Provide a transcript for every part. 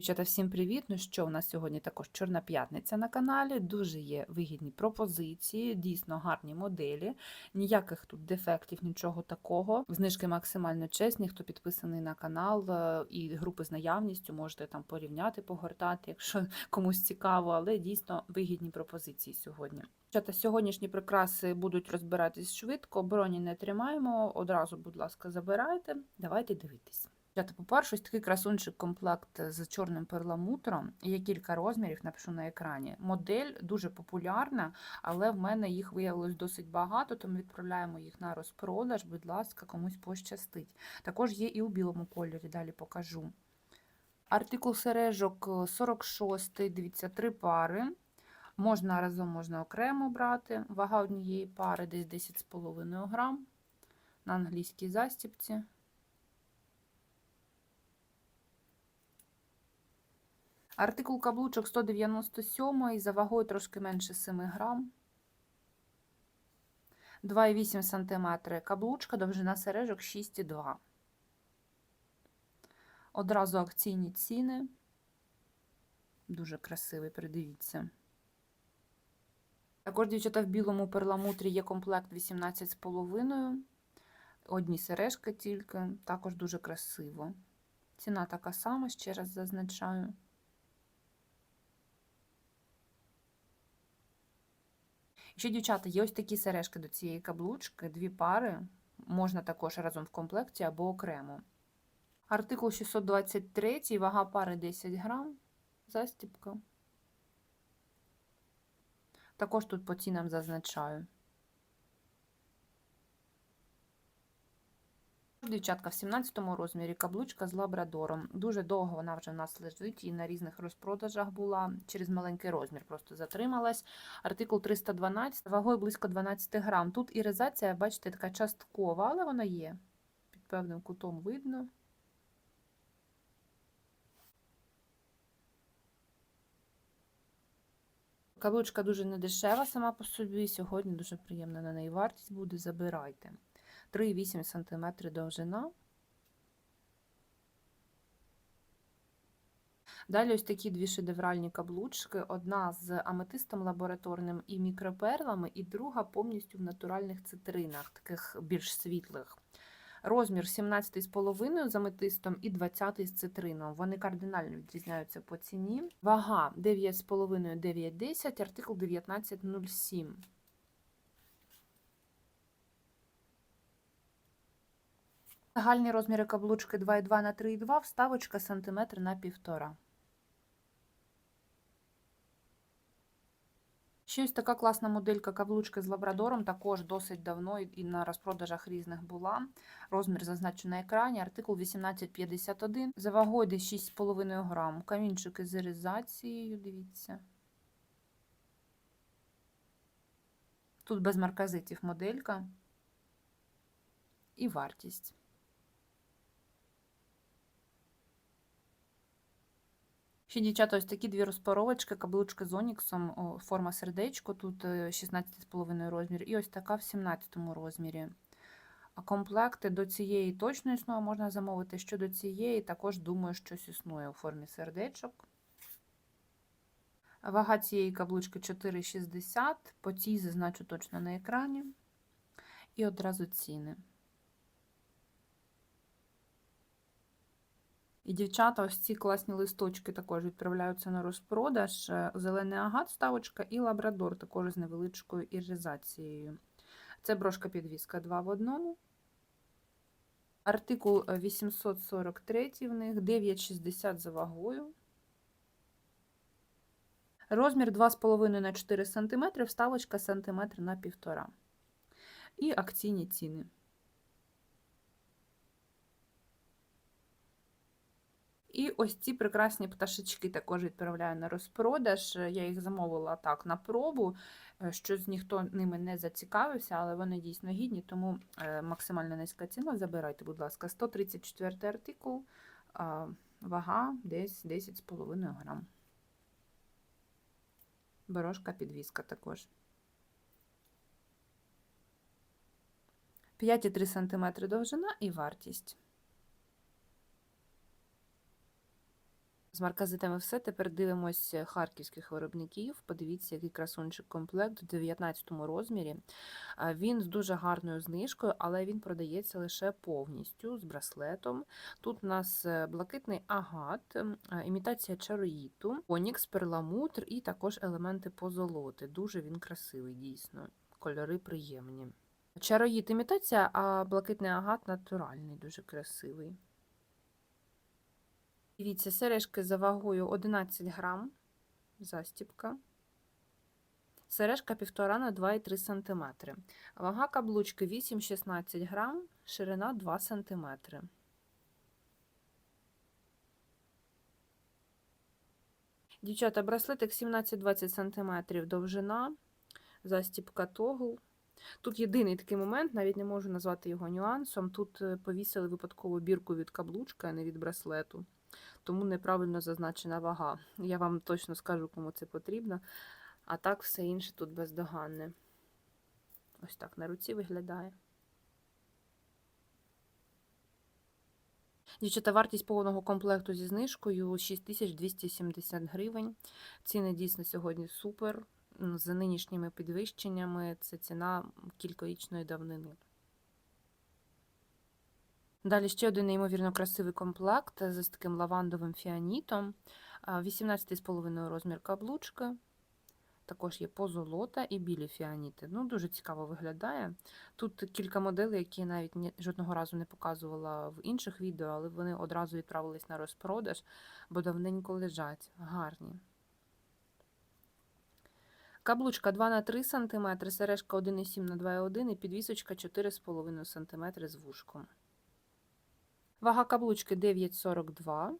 Дівчата, всім привіт! Ну що, у нас сьогодні також Чорна п'ятниця на каналі. Дуже є вигідні пропозиції, дійсно гарні моделі. Ніяких тут дефектів, нічого такого. Знижки максимально чесні. Хто підписаний на канал е, і групи з наявністю, можете там порівняти, погортати, якщо комусь цікаво, але дійсно вигідні пропозиції сьогодні. Дівчата, сьогоднішні прикраси будуть розбиратись швидко, броні не тримаємо. Одразу, будь ласка, забирайте. Давайте дивитись. По-перше, ось такий красунчик комплект з чорним перламутром. Є кілька розмірів, напишу на екрані. Модель дуже популярна, але в мене їх виявилось досить багато, тому відправляємо їх на розпродаж. Будь ласка, комусь пощастить. Також є і у білому кольорі, далі покажу. Артикул сережок 46, дивіться, три пари. Можна разом, можна окремо брати. Вага однієї пари десь 10,5 грам на англійській застіпці. Артикул каблучок 197 за вагою трошки менше 7 грам. 2,8 см каблучка, довжина сережок 6,2. Одразу акційні ціни. Дуже красивий, придивіться. Також, дівчата, в білому перламутрі є комплект 18,5. Одні сережки тільки, також дуже красиво. Ціна така сама, ще раз зазначаю. Ще, дівчата, є ось такі сережки до цієї каблучки, дві пари. Можна також разом в комплекті або окремо. Артикул 623, вага пари 10 грам, застіпка. Також тут по цінам зазначаю. Дівчатка в 17 розмірі каблучка з лабрадором. Дуже довго вона вже в нас лежить і на різних розпродажах була. Через маленький розмір просто затрималась. Артикул 312, вагою близько 12 грам. Тут іризація, бачите, така часткова, але вона є. Під певним кутом видно. Каблучка дуже недешева сама по собі. Сьогодні дуже приємна на неї вартість буде. Забирайте. 3,8 см довжина. Далі ось такі дві шедевральні каблучки. Одна з аметистом лабораторним і мікроперлами, і друга повністю в натуральних цитринах, таких більш світлих. Розмір 17,5 з аметистом і 20 з цитрином. Вони кардинально відрізняються по ціні. Вага 9,5-9,10, артикул 19,07. Загальні розміри каблучки 2,2 на 3,2, вставочка сантиметр на півтора. Ще ось така класна моделька каблучки з лабрадором, також досить давно і на розпродажах різних була. Розмір зазначений на екрані, артикул 1851, за вагою 6,5 грам. Камінчики з іризацією, дивіться. Тут без марказитів моделька і вартість. Ще, дівчата, ось такі дві розпаровочки, каблучки з оніксом, форма сердечко, тут 16,5 розмір, і ось така в 17 розмірі. А комплекти до цієї точно існує, можна замовити. Щодо цієї, також думаю, щось існує у формі сердечок. Вага цієї каблучки 4,60, по цій зазначу точно на екрані. І одразу ціни. І дівчата, ось ці класні листочки також відправляються на розпродаж. Е, Зелений агат, ставочка і лабрадор, також з невеличкою іризацією. Це брошка підвіска 2 в одному. Артикул 843 в них, 9,60 за вагою. Розмір 2,5 на 4 см, вставочка сантиметр на 1,5 І акційні ціни. І ось ці прекрасні пташечки також відправляю на розпродаж. Я їх замовила так на пробу, е, щось ніхто ними не зацікавився, але вони дійсно гідні, тому е, максимально низька ціна. Забирайте, будь ласка, 134 артикул, вага десь 10,5 грам. Борошка підвіска також. 5,3 см довжина і вартість. З марказитами все. Тепер дивимось харківських виробників. Подивіться, який красунчик комплект у 19 розмірі. Він з дуже гарною знижкою, але він продається лише повністю з браслетом. Тут у нас е, блакитний агат, імітація чароїту, онікс, перламутр і також елементи позолоти. Дуже він красивий, дійсно. Кольори приємні. Чароїт імітація, а блакитний агат натуральний, дуже красивий. Дивіться, сережки за вагою 11 грам, застіпка. Сережка 1,5 на 2,3 см. Вага каблучки 8-16 грам, ширина 2 см. Дівчата, браслетик 17-20 см довжина, застіпка тогл. Тут єдиний такий момент, навіть не можу назвати його нюансом. Тут е, повісили випадково бірку від каблучка, а не від браслету тому неправильно зазначена вага. Я вам точно скажу, кому це потрібно. А так все інше тут бездоганне. Ось так на руці виглядає. Дівчата, вартість повного комплекту зі знижкою 6270 гривень. Ціни дійсно сьогодні супер. За нинішніми підвищеннями це ціна кількорічної давнини. Далі ще один неймовірно красивий комплект з таким лавандовим фіанітом. 18,5 розмір каблучки. Також є позолота і білі фіаніти. Ну, Дуже цікаво виглядає. Тут кілька моделей, які я навіть жодного разу не показувала в інших відео, але вони одразу відправились на розпродаж, бо давненько лежать. Гарні. Каблучка 2 на 3 см, сережка 1,7 на 2,1 і підвісочка 4,5 см з вушком. Вага каблучки 9,42.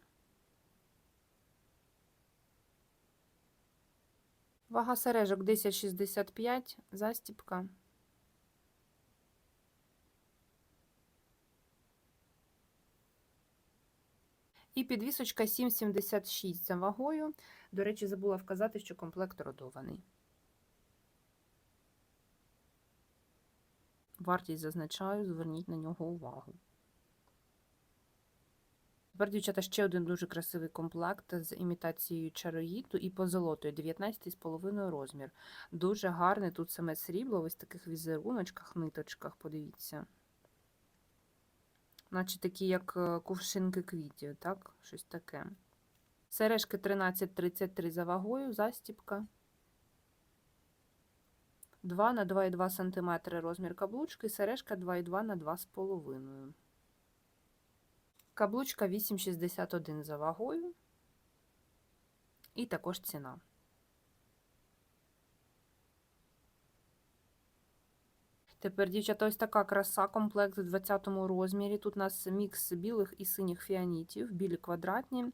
Вага сережок 10,65, застіпка. І підвісочка 7,76 за вагою. До речі, забула вказати, що комплект родований. Вартість зазначаю, зверніть на нього увагу. Тепер, дівчата, ще один дуже красивий комплект з імітацією чароїту і позолотою, 19,5 розмір. Дуже гарний тут саме срібло, ось таких візеруночках, ниточках, подивіться. Наче такі, як е, кувшинки квітів, так? Щось таке. Сережки 13,33 за вагою, застіпка. 2 на 2,2 см розмір каблучки, сережка 2,2 на 2,5 Каблучка 8,61 за вагою. І також ціна. Тепер, дівчата, ось така краса, комплект у 20 розмірі. Тут у нас мікс білих і синіх фіанітів, білі квадратні,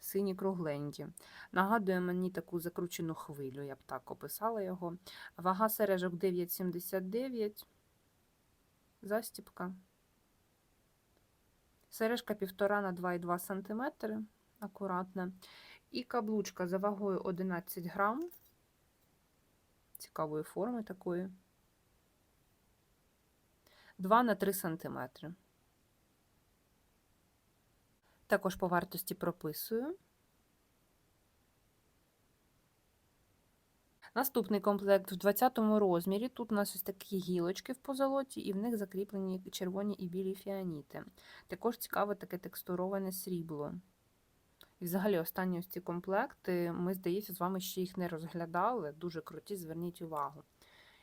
сині кругленькі. Нагадує мені таку закручену хвилю, я б так описала його. Вага сережок 9,79, застіпка. Сережка 1,5 на 2,2 см, акуратна. І каблучка за вагою 11 грам, цікавої форми такої. 2 на 3 см. Також по вартості прописую. Наступний комплект в 20 розмірі. Тут у нас ось такі гілочки в позолоті, і в них закріплені червоні і білі фіаніти. Також цікаве таке текстуроване срібло. І взагалі, останні ось ці комплекти, ми, здається, з вами ще їх не розглядали. Дуже круті, зверніть увагу.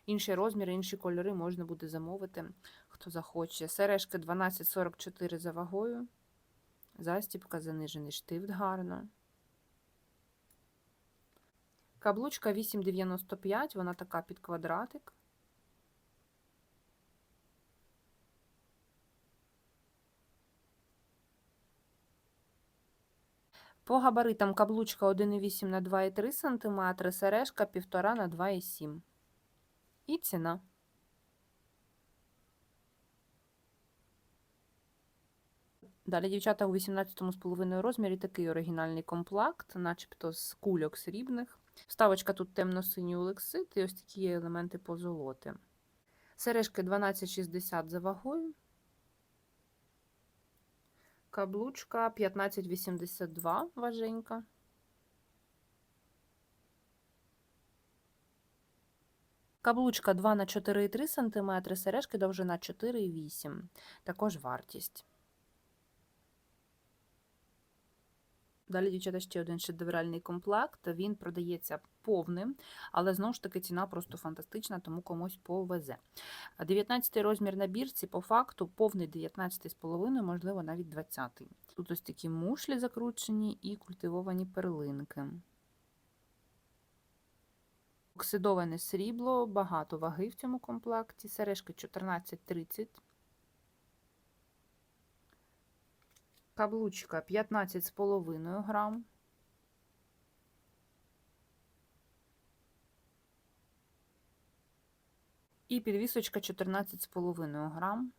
Інші розміри, інші кольори можна буде замовити, хто захоче. Сережки 12,44 за вагою. Застіпка, занижений штифт гарно. Каблучка 8,95, вона така під квадратик. По габаритам каблучка 1,8 на 2,3 см, сережка 1,5 на 2,7 І ціна. Далі, дівчата, у 18,5 розмірі такий оригінальний комплект, начебто з кульок срібних. Вставочка тут темно-синій олексит і ось такі елементи по позолоти. Сережки 12,60 за вагою. Каблучка 15,82 важенька. Каблучка 2 на 4,3 см, сережки довжина 4,8 см. також вартість. Далі, дівчата, ще один шедевральний комплект. Він продається повним, але знову ж таки ціна просто фантастична, тому комусь повезе. 19 розмір на бірці, по факту, повний 19,5, можливо, навіть 20. Тут ось такі мушлі закручені і культивовані перлинки. Оксидоване срібло, багато ваги в цьому комплекті. Сережки 14,30. Каблучка 15,5 грам. І підвісочка 14,5 грам.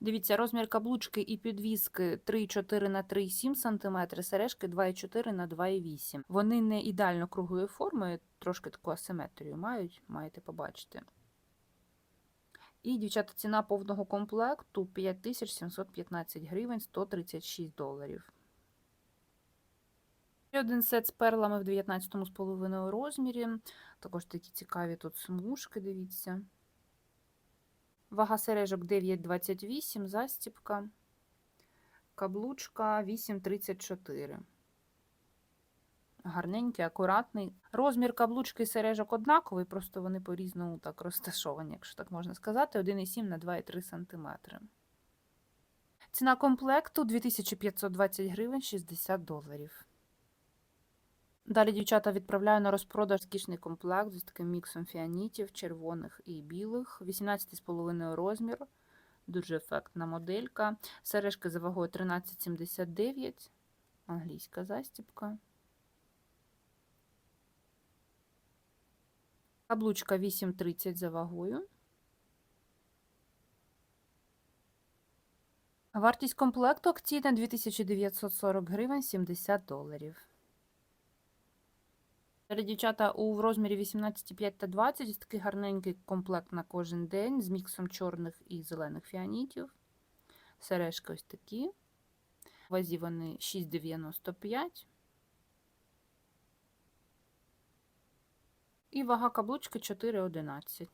Дивіться, розмір каблучки і підвіски 3,4 на 3,7 см, сережки 2,4 на 2,8 Вони не ідеально круглої форми, трошки таку асиметрію мають, маєте побачити. І, дівчата, ціна повного комплекту 5715 гривень 136 доларів. Один сет з перлами в 19,5 розмірі. Також такі цікаві тут смужки, дивіться. Вага сережок 9,28, застіпка, каблучка 8,34. Гарненький, акуратний. Розмір каблучки і сережок однаковий, просто вони по-різному так розташовані, якщо так можна сказати, 1,7 на 2,3 см. Ціна комплекту 2520 гривень 60 доларів. Далі дівчата відправляю на розпродаж скішний комплект з таким міксом фіанітів, червоних і білих, 18,5 розмір, дуже ефектна моделька. Сережки за вагою 13,79, англійська застіпка. Каблучка 8,30 за вагою. Вартість комплекту акційна 2940 гривень 70 доларів. Дівчата, у розмірі 18,5 та 20 ось такий гарненький комплект на кожен день з міксом чорних і зелених фіанітів. Сережки ось такі. Вазі вони 6,95. І вага каблучки 4,11.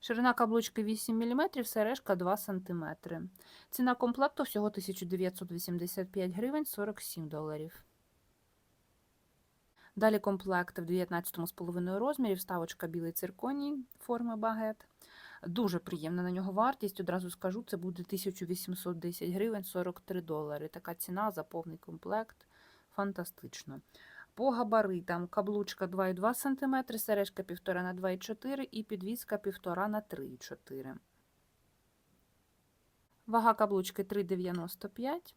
Ширина каблучки 8 мм, сережка 2 см. Ціна комплекту всього 1985 гривень 47 доларів. Далі комплект в 19,5 розмірі, вставочка білий цирконій форми багет. Дуже приємна на нього вартість. Одразу скажу, це буде 1810 гривень 43 долари. Така ціна за повний комплект. Фантастично. По габаритам каблучка 2,2 см, сережка 1,5 на 2,4 і підвіска 1,5 на 3,4. Вага каблучки 3,95.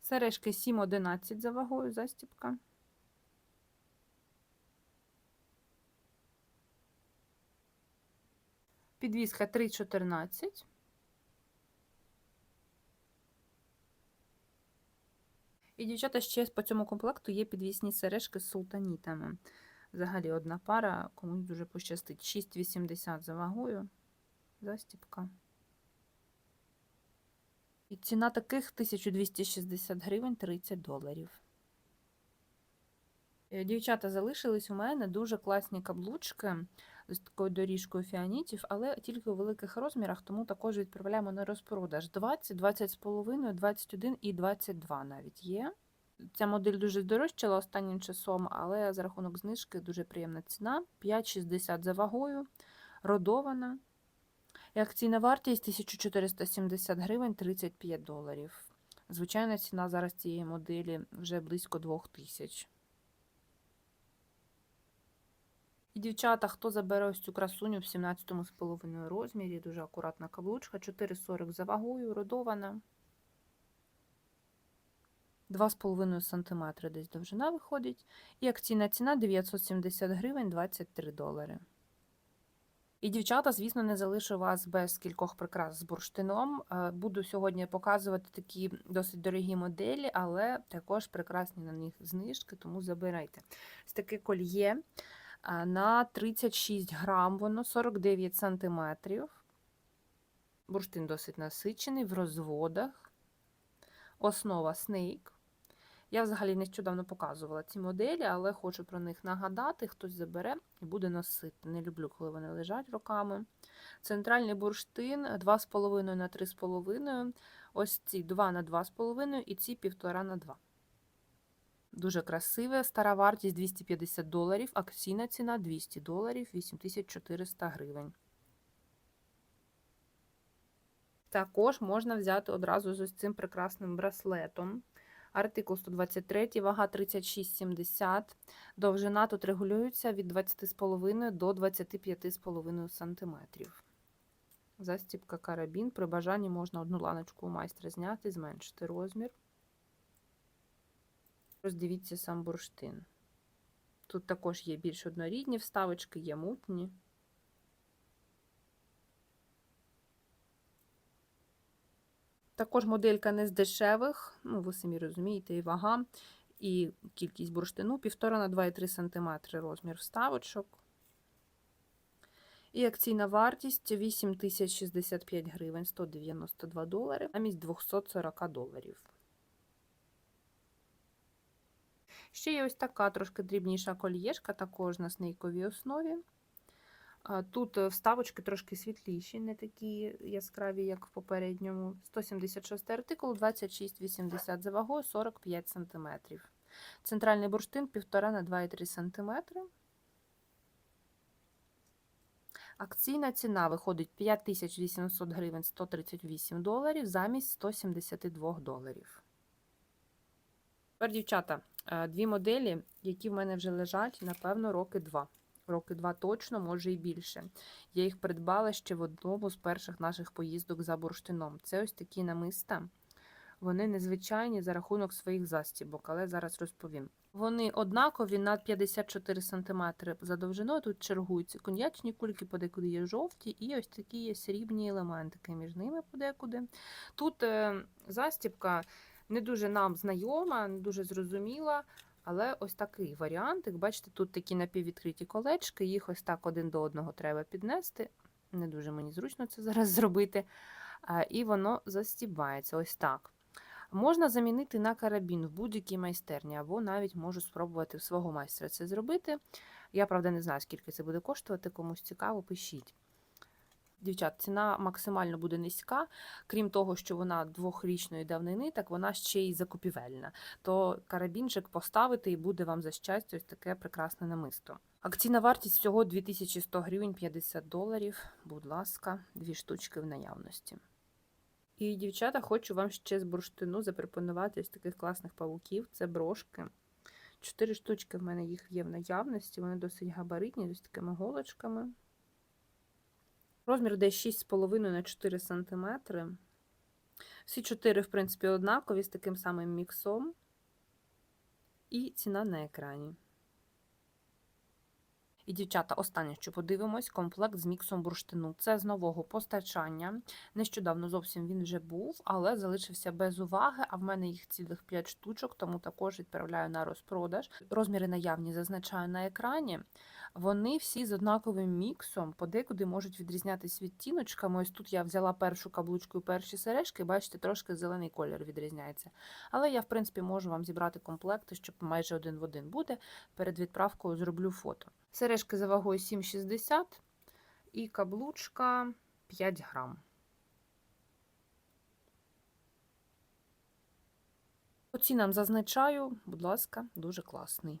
Сережки 7,11 за вагою застіпка. Підвізка 3,14. І, дівчата, ще по цьому комплекту є підвісні сережки з султанітами. Взагалі одна пара, комусь дуже пощастить. 6,80 за вагою. Застіпка. І ціна таких 1260 гривень 30 доларів. Е, Дівчата залишились у мене дуже класні каблучки з такою доріжкою фіанітів, але тільки у великих розмірах, тому також відправляємо на розпродаж 20, 20,5, 21 і 22 навіть є. Ця модель дуже здорожчала останнім часом, але за рахунок знижки дуже приємна ціна. 5,60 за вагою, родована. І акційна вартість 1470 гривень 35 доларів. Звичайна ціна зараз цієї моделі вже близько 2000. Дівчата, хто забере ось цю красуню в 17,5 розмірі, дуже акуратна каблучка, 4,40 за вагою, родована. 2,5 см десь довжина виходить. І акційна ціна 970 гривень 23 долари. І, дівчата, звісно, не залишу вас без кількох прикрас з бурштином. Е, Буду сьогодні показувати такі досить дорогі моделі, але також прекрасні на них знижки, тому забирайте. Ось таке кольє на 36 грам, воно 49 сантиметрів. Бурштин досить насичений в розводах. Основа Snake. Я взагалі нещодавно показувала ці моделі, але хочу про них нагадати. Хтось забере і буде носити. Не люблю, коли вони лежать роками. Центральний бурштин 2,5 на 3,5. Ось ці 2 на 2,5 і ці 1,5 на 2. Дуже красиве. Стара вартість 250 доларів, акційна ціна 200 доларів, 8400 гривень. Також можна взяти одразу з ось цим прекрасним браслетом. Артикул 123, вага 36,70. Довжина тут регулюється від 20,5 до 25,5 см. Застібка карабін. При бажанні можна одну ланочку у майстра зняти, зменшити розмір. Роздивіться сам бурштин. Тут також є більш однорідні вставочки, є мутні. Також моделька не з дешевих, ну, ви самі розумієте, і вага, і кількість бурштину 1,5 на 2,3 см розмір вставочок. І акційна вартість 8065 гривень 192 долари, замість 240 доларів. Ще є ось така трошки дрібніша кольєшка, також на снейковій основі. Тут вставочки трошки світліші, не такі яскраві, як в попередньому. 176 артикул, 26,80 за вагою, 45 см. Центральний бурштин 1,5 на 2,3 см. Акційна ціна виходить 5800 гривень 138 доларів замість 172 доларів. Тепер, дівчата, дві моделі, які в мене вже лежать, напевно, роки два. Роки два точно, може і більше. Я їх придбала ще в одному з перших наших поїздок за бурштином. Це ось такі намиста. Вони незвичайні за рахунок своїх застібок, але зараз розповім. Вони однакові на 54 см за довжиною. Тут чергуються коньячні кульки, подекуди є жовті, і ось такі є срібні елементики між ними подекуди. Тут е, застібка не дуже нам знайома, не дуже зрозуміла. Але ось такий варіант. Як бачите, тут такі напіввідкриті колечки, їх ось так один до одного треба піднести. Не дуже мені зручно це зараз зробити. І воно застібається ось так. Можна замінити на карабін в будь-якій майстерні, або навіть можу спробувати в свого майстра це зробити. Я, правда, не знаю, скільки це буде коштувати, комусь цікаво, пишіть. Дівчат, ціна максимально буде низька, крім того, що вона двохрічної давнини, так вона ще й закупівельна. То карабінчик поставити і буде вам за щастя ось таке прекрасне намисто. Акційна вартість всього 2100 гривень 50 доларів. Будь ласка, дві штучки в наявності. І, дівчата, хочу вам ще з бурштину запропонувати ось таких класних павуків. Це брошки. Чотири штучки в мене їх є в наявності, вони досить габаритні, з такими голочками. Розмір десь 6,5 на 4 см. Всі чотири, в принципі, однакові з таким самим міксом. І ціна на екрані. І, дівчата, останнє, що подивимось, комплект з міксом бурштину. Це з нового постачання. Нещодавно зовсім він вже був, але залишився без уваги. А в мене їх цілих 5 штучок, тому також відправляю на розпродаж. Розміри наявні зазначаю на екрані. Вони всі з однаковим міксом, подекуди можуть відрізнятися відтіночками. Ось тут я взяла першу каблучку і перші сережки, бачите, трошки зелений колір відрізняється. Але я, в принципі, можу вам зібрати комплекти, щоб майже один в один буде. Перед відправкою зроблю фото. Сережки за вагою 7,60 і каблучка 5 грам. По цінам зазначаю, будь ласка, дуже класний.